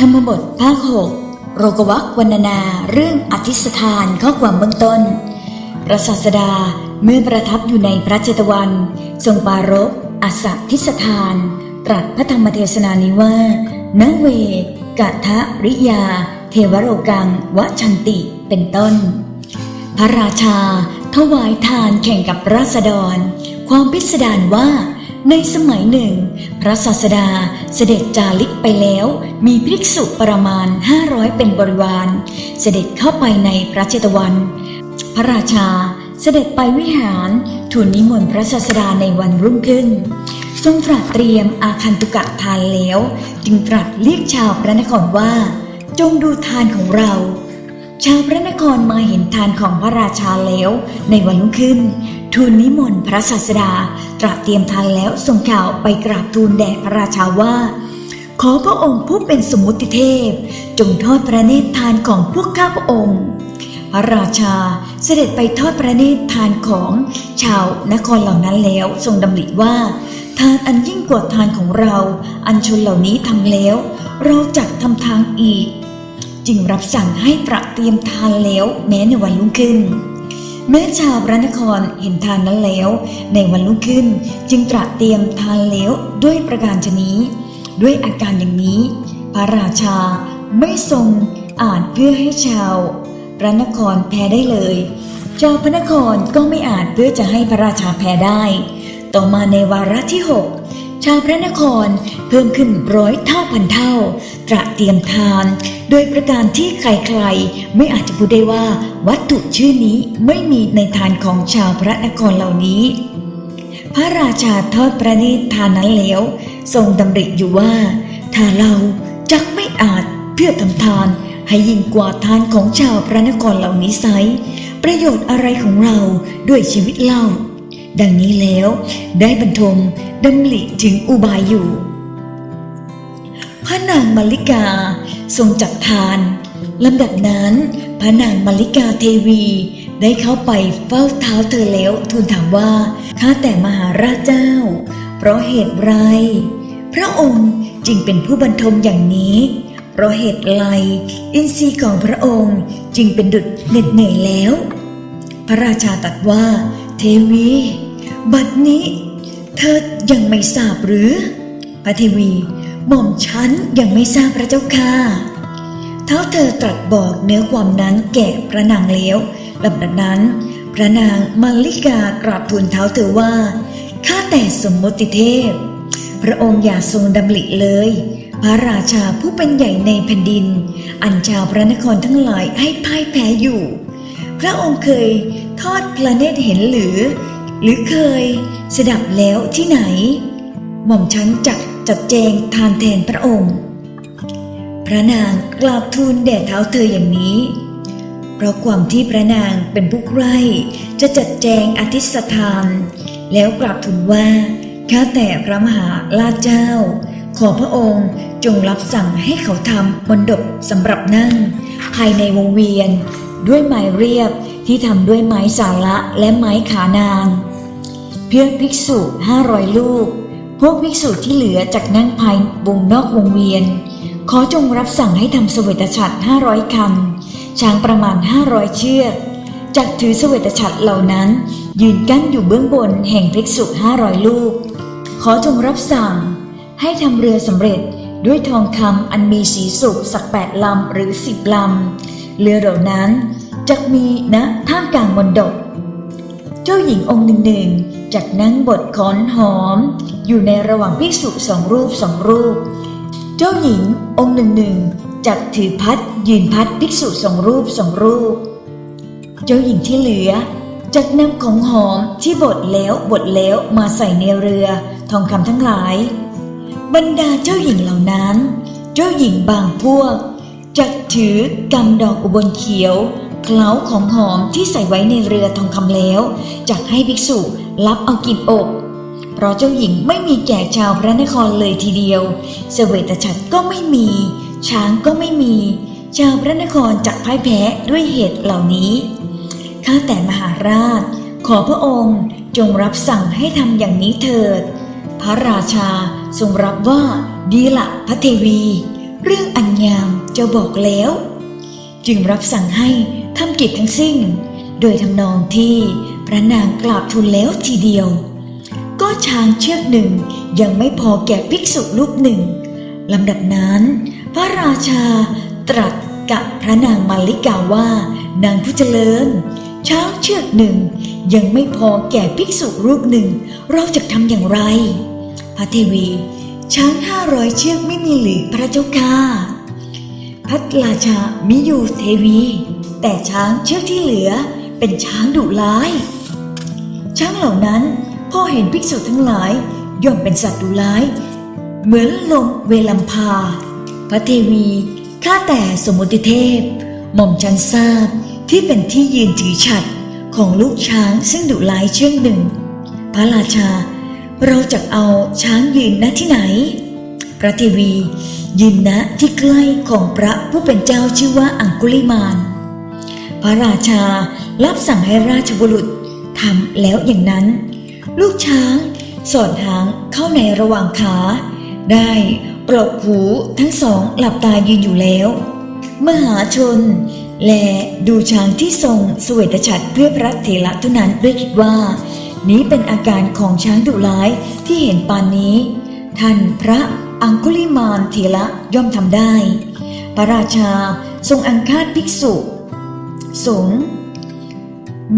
ธรรมบทภาคหกโรกวักวรรณนาเรื่องอธิษฐานข้อความเบื้องต้น พระศาสดาเมื่อประทับอยู่ในพระเจตวัน ทรงปรารภอัสสทิสถาน ตรัสพระธรรมเทศนานี้ว่านเวกะทะริยา เทวโรกังวชันติเป็นต้น พระราชาถวายทานแข่งกับราษฎร ความพิสดารว่า ในสมัยหนึ่ง พระศาสดาเสด็จจาริกไปแล้ว มีภิกษุประมาณ 500 เป็นบริวาร เสด็จเข้าไปในพระเจตวัน พระราชาเสด็จไปวิหารทูลนิมนต์พระศาสดาในวันรุ่งขึ้น ทรงตรัสเตรียมอาคันตุกะทานแล้ว จึงตรัสเรียกชาวพระนครว่า จงดูทานของเราชาวพระนครมาเห็นทานของพระราชาแล้ว ในวันรุ่งขึ้น ทูลนิมนต์พระศาสดา ตรัสเตรียมทานแล้วส่งข่าวไปกราบทูลแด่พระราชาว่า ขอพระองค์ผู้เป็นสมมุติเทพ จงทอดพระเนตรทานของพวกข้าพระองค์ พระราชาเสด็จไปทอดพระเนตรทานของชาวนครเหล่านั้นแล้วทรงดำริว่า ทานอันยิ่งกว่าทานของเรา อันชนเหล่านี้ทำแล้ว เราจักทำทางอีก จึงรับสั่งให้ตระเตรียมทานแล้วแม้ในวันรุ่งขึ้น แม้ชาวพระนครเห็นทานนั้นแล้ว ในวันรุ่งขึ้นจึงตระเตรียมทานแล้วด้วยประการชนี้ ด้วยอาการอย่างนี้ พระราชาไม่ทรงอ่านเพื่อให้ชาวพระนครแพ้ได้เลยชาวพระนครก็ไม่อาจเพื่อจะให้พระราชาแพ้ได้ ต่อมาในวาระที่หก ชาวพระนครเพิ่มขึ้นร้อยเท่าพันเท่า ตระเตรียมทาน โดยประการที่ใครๆ ไม่อาจจะพูดได้ว่าวัตถุชื่อนี้ไม่มีในทานของชาวพระนครเหล่านี้ พระราชาทอดพระเนตรทานนั้นแล้ว ทรงดำริอยู่ว่า ถ้าเราจักไม่อาจเพื่อทำทานให้ยิ่งกว่าทานของชาวพระนครเหล่านี้ไซประโยชน์อะไรของเราด้วยชีวิตเล่า ดังนี้แล้วได้บรรทมดำริถึงอุบายอยู่ พระนางมาริกาทรงจัดทานลำดับนั้น พระนางมาริกาเทวีได้เข้าไปเฝ้าเท้าเธอแล้วทูลถามว่าข้าแต่มหาราชเจ้า เพราะเหตุไร พระองค์จึงเป็นผู้บรรทมอย่างนี้ เพราะเหตุไรอินทรีย์ของพระองค์จึงเป็นดุจเหน็ดเหนื่อยแล้ว พระราชาตรัสว่า เทวี บัดนี้ เธอยังไม่ทราบหรือพระเทวีหม่อมฉันยังไม่ทราบพระเจ้าค่ะเท้าเธอตรัสบอกเนื้อความนั้นแก่พระนางแล้วลำดับนั้น พระนางมาริกากราบทูลเท้าเธอว่าข้าแต่สมมติเทพ พระองค์อย่าทรงดำริเลย พระราชาผู้เป็นใหญ่ในแผ่นดิน อันชาวพระนครทั้งหลายให้พ่ายแพ้อยู่ พระองค์เคยทอดพระเนตรเห็นหรือ รือเคยสดับแล้วที่ไหน หม่อมฉันจักจัดแจงทานแทนพระองค์ พระนางกราบทูลแด่เท้าเธออย่างนี้ เพราะความที่พระนางเป็นผู้ใคร่จะจัดแจงอธิษฐาน แล้วกราบทูลว่าข้าแต่พระมหาราชเจ้า ขอพระองค์จงรับสั่งให้เขาทำมนดบสำหรับนั่ง ภายในวงเวียน ด้วยไม้เรียบที่ทำด้วยไม้สาระและไม้ขานาง เพื่อภิกษุห้าร้อยลูก พวกภิกษุที่เหลือจากนั่งภายวงนอกวงเวียน ขอจงรับสั่งให้ทำเสวตฉัตรห้าร้อยคันช้างประมาณห้าร้อยเชือกจักถือเสวตฉัตรเหล่านั้น ยืนกั้นอยู่เบื้องบนแห่งภิกษุห้าร้อยลูก ขอจงรับสั่ง ให้ทำเรือสำเร็จด้วยทองคำอันมีสีสุกสักแปดลำหรือสิบลำเรือเหล่านั้นจักมีณท่ามกลางมนดบ เจ้าหญิงองค์หนึ่งหนึ่งจากนั่งบทขอนหอม อยู่ในระหว่างภิกษุสองรูปสองรูป เจ้าหญิงองค์หนึ่งหนึ่งจากถือพัดยืนพัดภิกษุสองรูปสองรูป เจ้าหญิงที่เหลือจากนำของหอมที่บดแล้วบดแล้วมาใส่ในเรือทองคำทั้งหลาย บรรดาเจ้าหญิงเหล่านั้น เจ้าหญิงบางพวกจักถือกำดอกอุบลเขียว เคล้าของหอมที่ใส่ไว้ในเรือทองคำแล้วจักให้ภิกษุรับเอากินอก เพราะเจ้าหญิงไม่มีแก่ชาวพระนครเลยทีเดียว เสวตฉัตรก็ไม่มี ช้างก็ไม่มี ชาวพระนครจักพ่ายแพ้ด้วยเหตุเหล่านี้ ข้าแต่มหาราช ขอพระองค์จงรับสั่งให้ทำอย่างนี้เถิด พระราชาทรงรับว่าดีละพระเทวี เรื่องอันยามจ้าบอกแล้ว จึงรับสั่งให้ ทำกิจทั้งสิ้น โดยทำนองที่พระนางกราบทูลแล้วทีเดียว ก็ช้างเชือกหนึ่งยังไม่พอแก่ภิกษุรูปหนึ่งลำดับนั้น พระราชาตรัสกับพระนางมาริกาว่า นางผู้เจริญ ช้างเชือกหนึ่งยังไม่พอแก่ภิกษุรูปหนึ่ง เราจะทำอย่างไร พระเทวี ช้างห้าร้อยเชือกไม่มีหรือพระเจ้าค่ะพระราชามิยูเทวี แต่ช้างเชือกที่เหลือเป็นช้างดุร้าย ช้างเหล่านั้นพอเห็นภิกษุทั้งหลายย่อมเป็นสัตว์ดุร้าย เหมือนลมเวลัมพา พระเทวีข้าแต่สมุติเทพ หม่อมฉันทราบที่เป็นที่ยืนถือฉัดของลูกช้างซึ่งดุร้ายเชือกหนึ่ง พระราชา เราจะเอาช้างยืนณที่ไหน พระเทวียืนณที่ใกล้ของพระผู้เป็นเจ้าชื่อว่าอังคุลิมาน ระราชารับสั่งให้ราชบุรุษทำแล้วอย่างนั้น ลูกช้างสอดหางเข้าในระหว่างขา ได้ปลกหูทั้งสองหลับตายืนอยู่แล้ว มหาชน และดูช้างที่ทรงสเวตฉัตรเพื่อพระเถระเท่านั้นด้วยคิดว่า นี้เป็นอาการของช้างดุร้ายที่เห็นปานนี้ ท่านพระอังคุลิมานเถระย่อมทำได้ พระราชาทรงอังคาดภิกษุ สงฆ์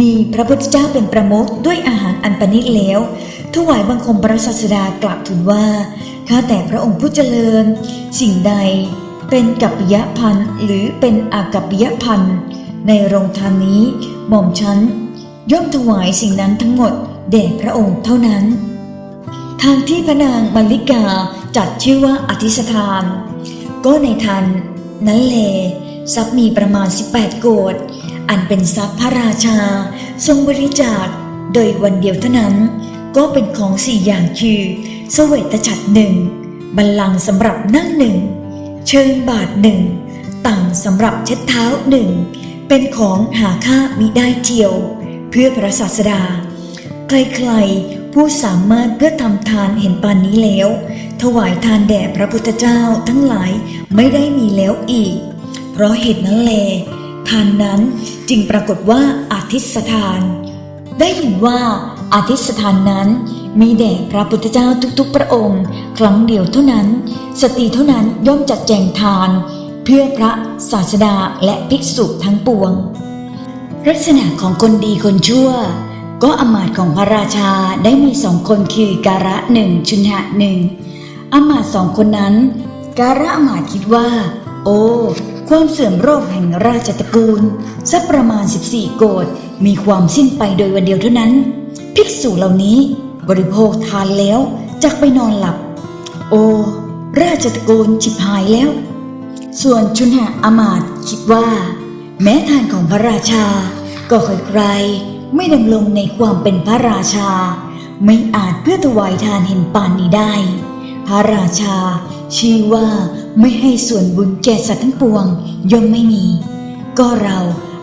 มีพระพุทธเจ้าเป็นประมุขด้วยอาหารอันประณีตแล้วถวายบังคมพระศาสดากลับทูลว่าข้าแต่พระองค์ผู้เจริญ สิ่งใดเป็นกัปปิยพันหรือเป็นอากัปปิยพันในโรงทานนี้หม่อมฉันย่อมถวายสิ่งนั้นทั้งหมดแด่พระองค์เท่านั้น ทางที่พระนางมัลลิกาจัดชื่อว่าอธิสถาน ก็ในทันนั้นแลทรัพย์มีประมาณ 18 โกด อันเป็นทรัพย์พระราชา ทรงบริจาค โดยวันเดียวเท่านั้น ก็เป็นของสี่อย่างคือเสวตฉัตรหนึ่งบัลลังก์สำหรับนั่งหนึ่งเชิงบาทหนึ่งต่างสำหรับเช็ดเท้าหนึ่งเป็นของหาค่ามิได้เทียว เพื่อพระศาสดา ใครๆผู้สามารถเพื่อทำทานเห็นปานนี้แล้ว ถวายทานแด่พระพุทธเจ้าทั้งหลายไม่ได้มีแล้วอีก เพราะเหตุนั้นแล ทานนั้นจึงปรากฏว่าอาทิสถาน ได้ยินว่าอาทิสถานนั้นมีแด่พระพุทธเจ้าทุกๆ พระองค์ ครั้งเดียวเท่านั้น สตรีเท่านั้นย่อมจัดแจงทาน เพื่อพระศาสดาและภิกษุทั้งปวง ลักษณะของคนดีคนชั่ว ก็อมาตของพระราชาได้มีสองคนคือการะหนึ่งชุนหะหนึ่งอมาตสองคนนั้น การะอมาตคิดว่า โอ้ ความเสื่อมโรคแห่งราชตระกูลสักประมาณ 14 โกดมีความสิ้นไปโดยวันเดียวเท่านั้น ภิกษุเหล่านี้บริโภคทานแล้วจักไปนอนหลับ โอ ราชตระกูลฉิบหายแล้ว ส่วนชุนหะอามาตย์คิดว่า แม้ทานของพระราชา ก็ใครๆไม่ดำรงในความเป็นพระราชา ไม่อาจเพื่อถวายทานเห็นปานนี้ได้ พระราชา ชี้ว่าไม่ให้ส่วนบุญแก่สัตว์ทั้งปวงย่อมไม่มี ก็เรา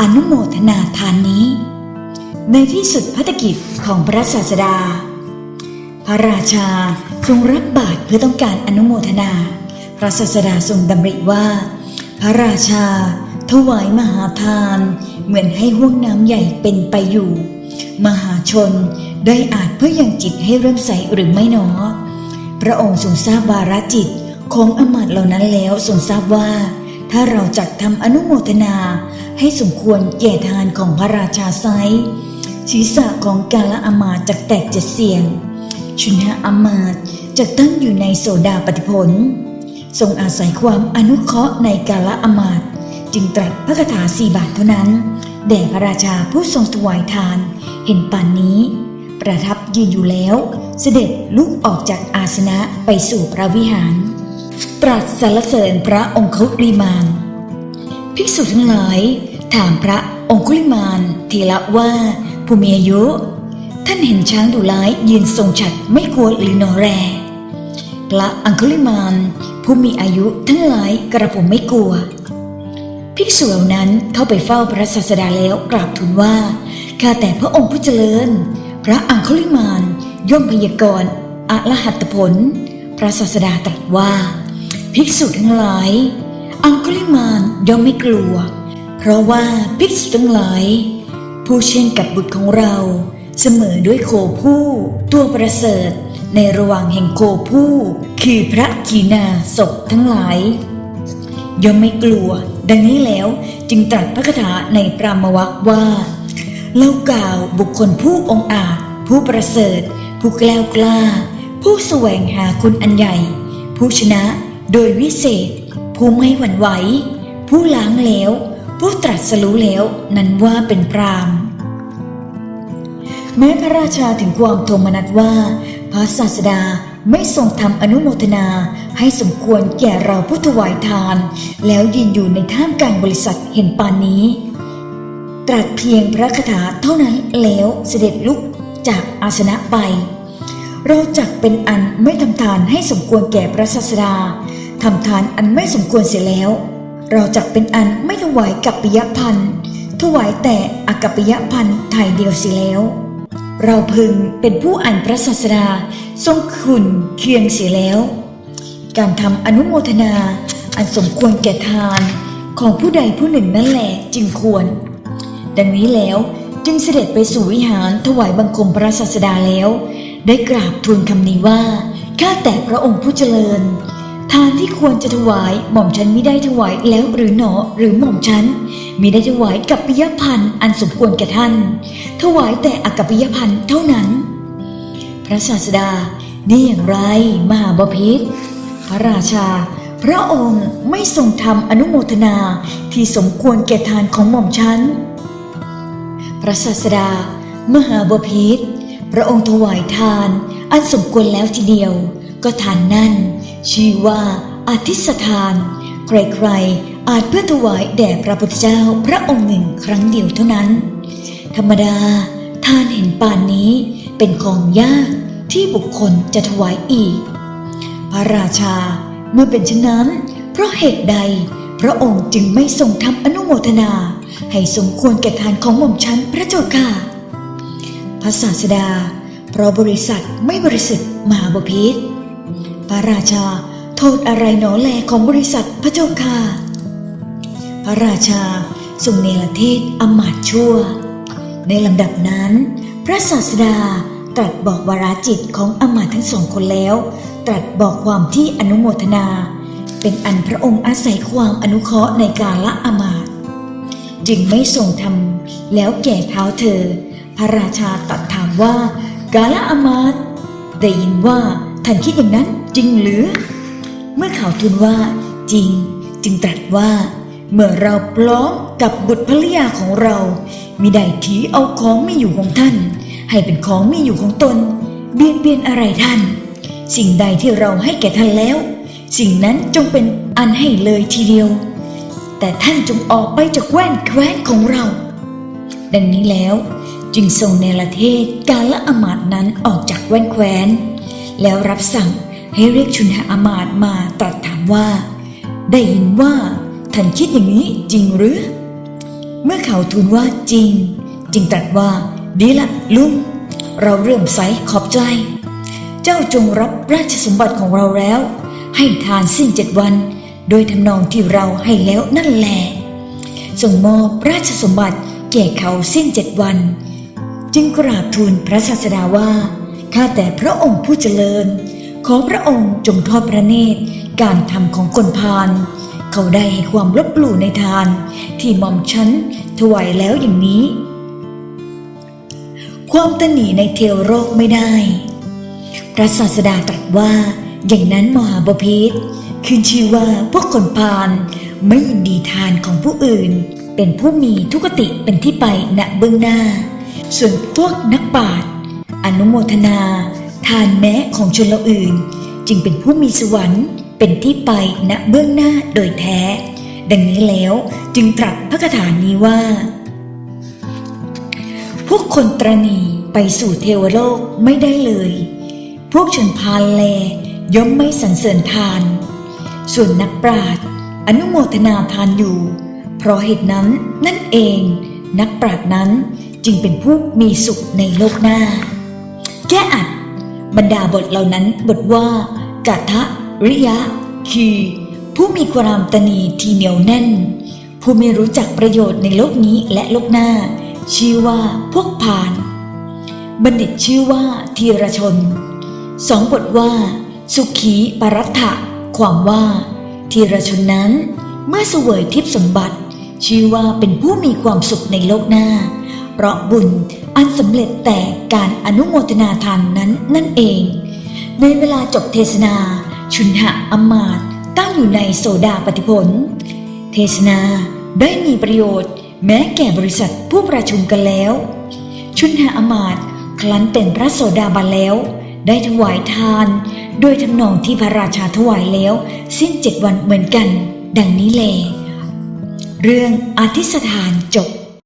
อนุโมทนาทานนี้ ในที่สุดพัฒกิจของพระศาสดา พระราชาทรงรับบาตรเพื่อต้องการอนุโมทนา พระศาสดาทรงดำริว่า พระราชา ถวายมหาทาน เหมือนให้ห้วงน้ำใหญ่เป็นไปอยู่ มหาชนได้อาจเพื่อยังจิตให้เริ่มใสหรือไม่หนอ พระองค์ทรงทราบวาระจิต ของอมาตเหล่านั้นแล้วทรงทราบว่า ถ้าเราจักทำอนุโมทนาให้สมควรแก่ทานของพระราชาไซร้ศีรษะของกาละอมาตจักแตกจะเสียง ชุนหอมาตย์จะตั้งอยู่ในโสดาปฏิผลทรงอาศัยความอนุเคราะห์ในกาละอมาตจึงตรัสพระคาถาสี่บาทเท่านั้นแด่พระราชาผู้ทรงถวายทาน เห็นปานนี้ ประทับยืนอยู่แล้ว เสด็จลุกออกจากอาสนะไปสู่พระวิหาร ตรัสสรรเสริญพระองคุลิมาน ภิกษุทั้งหลาย ถามพระองคุลิมานเทระว่าผู้มีอายุ ท่านเห็นช้างดุร้ายยืนทรงฉัดไม่กลัวหรือหนอแร พระอังคุลิมาน ผู้มีอายุทั้งหลายกระผมไม่กลัว ภิกษุเหล่านั้นเข้าไปเฝ้าพระศาสดาแล้วกราบทูลว่าข้าแต่พระองค์ผู้เจริญ พระอังคุลิมานย่อมพยากรณ์อรหัตผล พระศาสดาตรัสว่า ภิกษุทั้งหลาย อังคุลิมานย่อมไม่กลัว เพราะว่าภิกษุทั้งหลาย ผู้เช่นกับบุตรของเราเสมอด้วยโคผู้ ตัวประเสริฐในระหว่างแห่งโคผู้ คือพระกีนาศพทั้งหลายย่อมไม่กลัว ดังนี้แล้วจึงตรัสพระคาถาในปรามวักว่าเล่ากล่าวบุคคลผู้องอาจ ผู้ประเสริฐ ผู้แกล้วกล้า ผู้แสวงหาคุณอันใหญ่ ผู้ชนะ โดยวิเศษ ผู้ไม่หวั่นไหว ผู้ล้างแล้ว ผู้ตรัสรู้แล้วนั้นว่าเป็นพรามแม้พระราชาถึงความโทมนัสว่า พระศาสดาไม่ทรงทำอนุโมทนาให้สมควรแก่เราผู้ถวายทาน แล้วยืนอยู่ในท่ามกลางบริษัทเห็นปานนี้ ตรัสเพียงพระคาถาเท่านั้นแล้วเสด็จลุกจากอาสนะไป เราจักเป็นอันไม่ทำทานให้สมควรแก่พระศาสดา ทำทานอันไม่สมควรเสียแล้ว เราจักเป็นอันไม่ถวายกัปปิยพันธ์ถวายแต่อกัปปิยพันธ์ถ่ายเดียวเสียแล้ว เราพึงเป็นผู้อ่านพระศาสดาทรงคุณเคียงเสียแล้ว การทำอนุโมทนาอันสมควรแก่ทานของผู้ใดผู้หนึ่งนั่นแหละจึงควร ดังนี้แล้วจึงเสด็จไปสู่วิหารถวายบังคมพระศาสดาแล้ว ได้กราบทูลคำนี้ว่า ข้าแต่พระองค์ผู้เจริญ ทานที่ควรจะถวายหม่อมฉันไมิได้ถวายแล้วหรือหนอหรือหม่อมฉันไมิได้ถวายกับปิยพันธ์อันสมควรแก่ท่าน ถวายแต่อกัปปิยพันธ์เท่านั้น พระศาสดานี่อย่างไรมหาบพิตรพระราชา พระองค์ไม่ทรงทำอนุโมทนาที่สมควรแก่ทานของหม่อมฉันพระศาสดา มหาบพิตรพระองค์ถวายทาน อันสมควรแล้วทีเดียว ก็ทานนั่น ชื่อว่าอาทิสทาน ใครๆ อาจเพื่อถวายแด่พระพุทธเจ้าพระองค์หนึ่งครั้งเดียวเท่านั้น ธรรมดาทานเห็นป่านนี้เป็นของยากที่บุคคลจะถวายอีก พระราชาเมื่อเป็นเช่นนั้น เพราะเหตุใด พระองค์จึงไม่ทรงทำอนุโมทนา ให้สมควรแก่ทานของหม่อมชั้นพระเจ้าค่ะพระศาสดา เพราะบริษัทไม่บริสุทธิ์มหาบพิษ พระราชาโทษอะไรหนอแลของบริษัทพระเจ้าค่ะ พระราชาทรงเนรเทศอมาตชั่ว ในลำดับนั้น พระศาสดาตรัสบอกวาราจิตของอมาตทั้งสองคนแล้ว ตรัสบอกความที่อนุโมทนา เป็นอันพระองค์อาศัยความอนุเคราะห์ในการละอมาตจึงไม่ทรงทำแล้วแก่เท้าเธอ พระราชาตรัสถามว่า กาละอมาตได้ยินว่า ท่านคิดอย่างนั้นจริงหรือ เมื่อเขาวทูลว่าจริง จึงตรัสว่า เมื่อเราพร้อมกับบุตรภรรยาของเรามิได้ถีเอาของไม่อยู่ของท่าน ให้เป็นของไม่อยู่ของตน เบียดเบียนอะไรท่าน สิ่งใดที่เราให้แก่ท่านแล้ว สิ่งนั้นจงเป็นอันให้เลยทีเดียว แต่ท่านจงออกไปจากแว่นแคว้นของเรา ดังนี้แล้วจึงทรงเนรเทศการละอมาตนั้นออกจากแว่นแคว้น แล้วรับสั่งให้เรียกชุนหอามาตมาตรัสถามว่า ได้ยินว่าท่านคิดอย่างนี้จริงหรือ เมื่อเขาทูลว่าจริง จึงตรัสว่าดีละลุงเราเริ่มใสขอบใจ เจ้าจงรับราชสมบัติของเราแล้ว ให้ทานสิ้นเจ็ดวัน โดยทำนองที่เราให้แล้วนั่นแหละส่งมอบราชสมบัติแก่เขาสิ้นเจ็ดวัน จึงกราบทูลพระศาสดาว่า ข้าแต่พระองค์ผู้เจริญ ขอพระองค์จงทอดพระเนตรการทำของคนพาลเขาได้ให้ความลบหลู่ในทาน ที่หม่อมฉันถวายแล้วอย่างนี้ ความตนหนีในเทวโรคไม่ได้ พระศาสดาตรัสว่าอย่างนั้นมหาบพิษขึ้นชื่อว่าพวกคนพาลไม่ยินดีทานของผู้อื่น เป็นผู้มีทุกติเป็นที่ไปณเบื้องหน้า ส่วนพวกนักปราชญ์ อนุโมทนา ทานแม้ของชนเราอื่น จึงเป็นผู้มีสวรรค์เป็นที่ไปณเบื้องหน้าโดยแท้ ดังนี้แล้วจึงตรัสพระคาถานี้ว่า พวกคนตรณีไปสู่เทวโลกไม่ได้เลย พวกชนพาลแลย่อมไม่สรรเสริญทาน ส่วนนักปราชญ์อนุโมทนาทานอยู่ เพราะเหตุนั้นนั่นเอง นักปราชญ์นั้นจึงเป็นผู้มีสุขในโลกหน้า แก้อัด บรรดาบทเหล่านั้นบทว่ากะทะริยะ คือ ผู้มีความตนีที่เหนียวแน่น ผู้ไม่รู้จักประโยชน์ในโลกนี้และโลกหน้า ชื่อว่าพวกพาน บัณฑิตชื่อว่าธีรชนสองบทว่า สุขีปรัตถะความว่าธีรชนนั้น เมื่อเสวยทิพสมบัติ ชื่อว่าเป็นผู้มีความสุขในโลกหน้า เพราะบุญ อันสำเร็จแต่การอนุโมทนาทานนั้นนั่นเอง ในเวลาจบเทศนา ชุนหะอมาตย์ตั้งอยู่ในโสดาปฏิผล เทศนาได้มีประโยชน์ แม้แก่บริษัทผู้ประชุมกันแล้ว ชุนหาอมาตย์ครั้นเป็นพระโสดาบันแล้ว ได้ถวายทานโดยทำนองที่พระราชาถวายแล้ว สิ้นเจ็ดวันเหมือนกัน ดังนี้แล เรื่องอธิษฐานจบ